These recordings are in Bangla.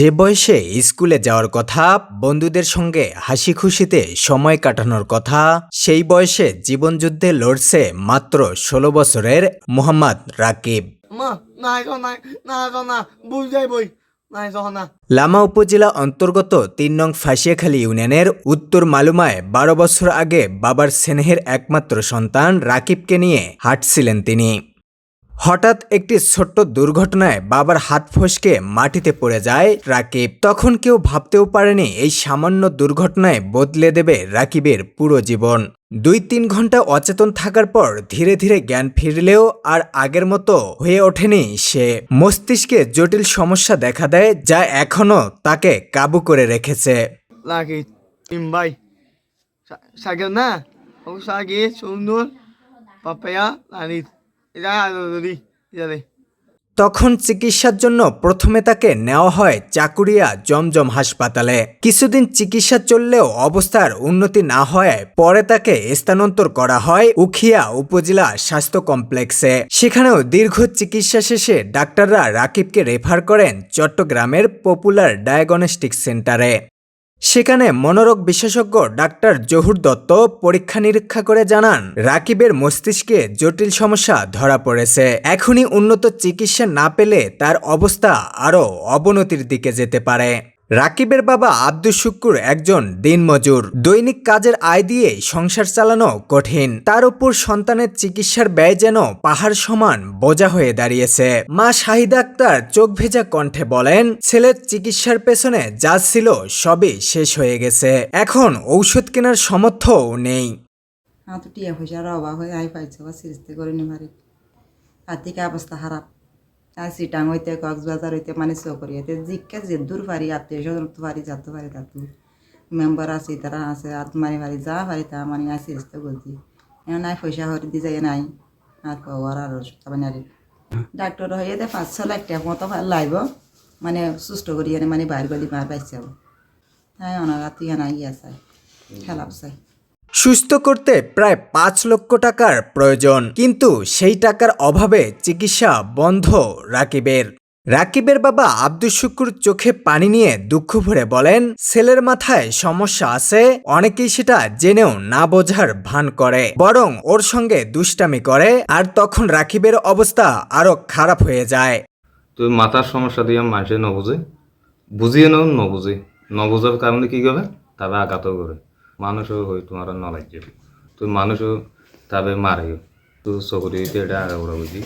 যে বয়সে স্কুলে যাওয়ার কথা বন্ধুদের সঙ্গে হাসি খুশিতে সময় কাটানোর কথা সেই বয়সে জীবনযুদ্ধে লড়ছে মাত্র ষোলো বছরের মোহাম্মদ রাকিব। লামা উপজেলা অন্তর্গত তিন নং ফাঁসিয়াখালী ইউনিয়নের উত্তর মালুমায় বারো বছর আগে বাবার স্নেহের একমাত্র সন্তান রাকিবকে নিয়ে হাঁটছিলেন তিনি। হঠাৎ একটি ছোট্ট দুর্ঘটনায় বাবার হাত ফসকে মাটিতে পড়ে যায় রাকিব। তখন কেউ ভাবতেও পারেনি এই সামান্য দুর্ঘটনায় বদলে দেবে রাকিবের পুরো জীবন। দুই তিন ঘণ্টা অচেতন থাকার পর ধীরে ধীরে জ্ঞান ফিরলেও আর আগের মতো হয়ে ওঠেনি সে। মস্তিষ্কে জটিল সমস্যা দেখা দেয় যা এখনও তাকে কাবু করে রেখেছে। না? সুন্দর তখন চিকিৎসার জন্য প্রথমে তাকে নেওয়া হয় চাকুরিয়া জমজম হাসপাতালে। কিছুদিন চিকিৎসা চললেও অবস্থার উন্নতি না হওয়ায় পরে তাকে স্থানান্তর করা হয় উখিয়া উপজেলা স্বাস্থ্য কমপ্লেক্সে। সেখানেও দীর্ঘ চিকিৎসা শেষে ডাক্তাররা রাকিবকে রেফার করেন চট্টগ্রামের পপুলার ডায়াগনস্টিক সেন্টারে। সেখানে মনোরোগ বিশেষজ্ঞ ডাক্তার জহুর দত্ত পরীক্ষা নিরীক্ষা করে জানান, রাকিবের মস্তিষ্কে জটিল সমস্যা ধরা পড়েছে। এখনই উন্নত চিকিৎসা না পেলে তার অবস্থা আরও অবনতির দিকে যেতে পারে। রাকিবের বাবা আব্দুল শুক্কুর একজন দিনমজুর। দৈনিক কাজের আয় দিয়ে সংসার চালানো কঠিন। তার উপর সন্তানের চিকিৎসার ব্যয় যেন পাহাড় সমান বোঝা হয়ে দাঁড়িয়েছে। মা শাহিদা আক্তার চোখ ভেজা কণ্ঠে বলেন, ছেলের চিকিৎসার পেছনে যা ছিল সবই শেষ হয়ে গেছে। এখন ঔষধ কেনার সামর্থ্যও নেই। হয়ে পাইছে বা সিরিজতে করে আর্থিক অবস্থা খারাপ। সিটাং হইতে, কক্সবাজার হইতে মানে চকরি হইতে জিজ্ঞা যে দূর পারি আত্মীয় স্বজন তো পারি যাতে পারি তাতো মেম্বার আছে, তারা আছে, আত্মারি পারি যা পারি তা মানে সিরিজতে করছি এখন নাই, পয়সা হরি দি যায় নাই। আর কবার আর তারপরে আর ডাক্তার হয়ে দে, পাঁচ ছ লাখ টাকা মতো লাইব। মানে সুস্থ করি মানে বাইর গলি মার পাইছে তাই আত্মীয় নাই আছে খেলাপ চাই। সুস্থ করতে প্রায় পাঁচ লক্ষ টাকার প্রয়োজন। কিন্তু সেই টাকার অভাবে চিকিৎসা বন্ধ রাকিবের। রাকিবের বাবা আব্দুল শুকুর চোখে পানি নিয়ে দুঃখ ভরে বলেন, ছেলের মাথায় সমস্যা আছে, অনেকেই সেটা জেনেও না বোঝার ভান করে। বরং ওর সঙ্গে দুষ্টামি করে, আর তখন রাকিবের অবস্থা আরও খারাপ হয়ে যায়। তো মাথার সমস্যা দিয়ে মানুষে নবুঝে, বুঝিয়ে নেও নবুঝে। নবুঝার কারণে কি করবে? তবে আঘাতও করে মানুষও হই তোমার নলাজ্য তো মানুষও তবে মারেও তো চকরিতে এটা আগা ওরা বুঝি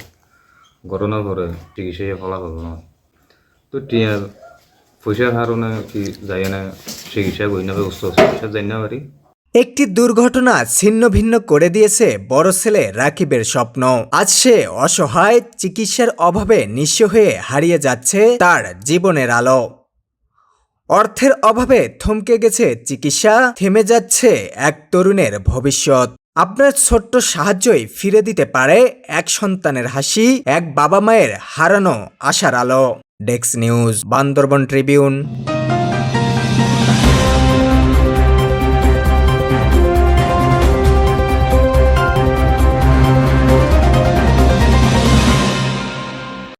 ঘটনা করে চিকিৎসায় ফলাফল নয় তো টিয়া পয়সার কারণে কি যাই না চিকিৎসা করি না উচ্চ চিকিৎসা যাই না পারি একটি দুর্ঘটনা ছিন্ন ভিন্ন করে দিয়েছে বড় ছেলে রাকিবের স্বপ্ন। আজ সে অসহায় চিকিৎসার অভাবে নিঃস্ব হয়ে হারিয়ে যাচ্ছে তার জীবনের আলো। অর্থের অভাবে থমকে গেছে চিকিৎসা, থেমে যাচ্ছে এক তরুণের ভবিষ্যৎ। আপনার ছোট্ট সাহায্যই ফিরে দিতে পারে এক সন্তানের হাসি, এক বাবা মায়ের হারানো আশার আলো। ডেক্স নিউজ, বান্দরবন ট্রিবিউন।